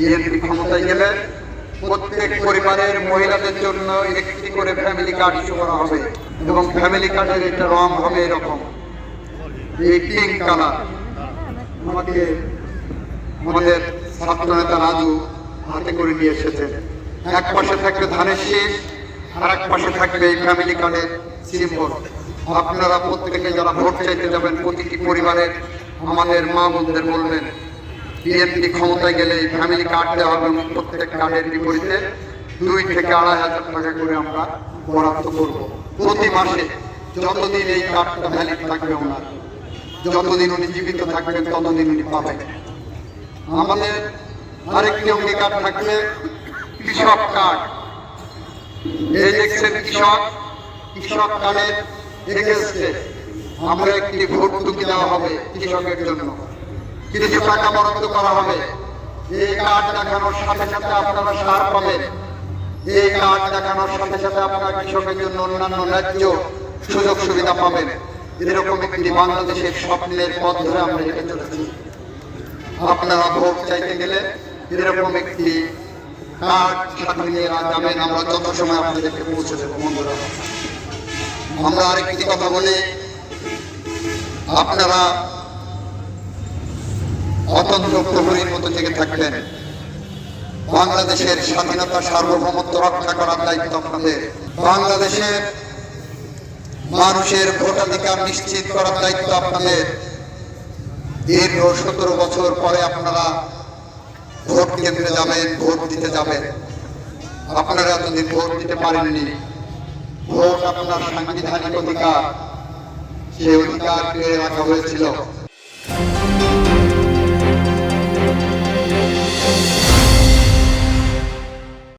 BNP ক্ষমতায় গেলে প্রত্যেক পরিবারের মহিলাদের জন্য একটি করে ফ্যামিলি কার্ড ইস্যু করা হবে এবং ফ্যামিলি কার্ডের একটা রং হবে এরকম। এই পিঙ্ক কালার আমাকে আমাদের ছাত্র নেতা রাজু হাতে করে নিয়ে এসেছেন। এক পাশে থাকবে ধানের শীষ আর এক পাশে থাকবে এই ফ্যামিলি কার্ডের সিম্বল আপনারা প্রত্যেকে যারা ভোট চাইতে যাবেন, প্রতিটি পরিবারের আমাদের মা বোনদের বলবেন বিএনপি ক্ষমতায় গেলে এই ফ্যামিলি কার্ড দেওয়া হবে এবং প্রত্যেক কার্ডের বিপরীতে দুই থেকে আড়াই হাজার টাকা করে আমরা বরাদ্দ করব। প্রতি মাসে যতদিন এই কার্ডটা ভ্যালিড থাকবে ওনার, যতদিন উনি জীবিত থাকবেন, ততদিন উনি পাবেন। আমাদের আরেকটি অঙ্গীকার থাকবে কৃষক কার্ড এই দেখছেন কৃষক কৃষক কার্ডের এগেনস্টে আমরা একটি ভর্তুকি দেওয়া হবে কৃষকের জন্য। কিছু টাকা বরাদ্দ করা হবে এই কার্ড দেখানোর সাথে সাথে আপনারা সার পাবেন। এই কার্ড দেখানোর সাথে সাথে আপনারা কৃষকের জন্য অন্যান্য ন্যায্য সুযোগ সুবিধা পাবেন। এরকম একটি বাংলাদেশের স্বপ্নের পথ ধরে আমরা হেঁটে চলেছি। আপনারা ভোট চাইতে গেলে এরকম একটি কার্ড নিয়ে যাবেন। আমরা যত সময় আপনাদেরকে পৌঁছে দেবো, বন্ধুরা। আমরা আরেকটি কথা বলি। আপনারা অতন্ত্র প্রহরীর মতো জেগে থাকবেন। বাংলাদেশের স্বাধীনতা সার্বভৌমত্ব রক্ষা করার দায়িত্ব আপনাদের। বাংলাদেশের মানুষের ভোটাধিকার নিশ্চিত করার দায়িত্ব আপনাদের। দীর্ঘ সতেরো বছর পরে আপনারা ভোট কেন্দ্রে যাবেন, ভোট দিতে যাবেন। আপনারা এতদিন ভোট দিতে পারেননি। ভোট আপনার সাংবিধানিক অধিকার। সেই অধিকার রাখা হয়েছিল।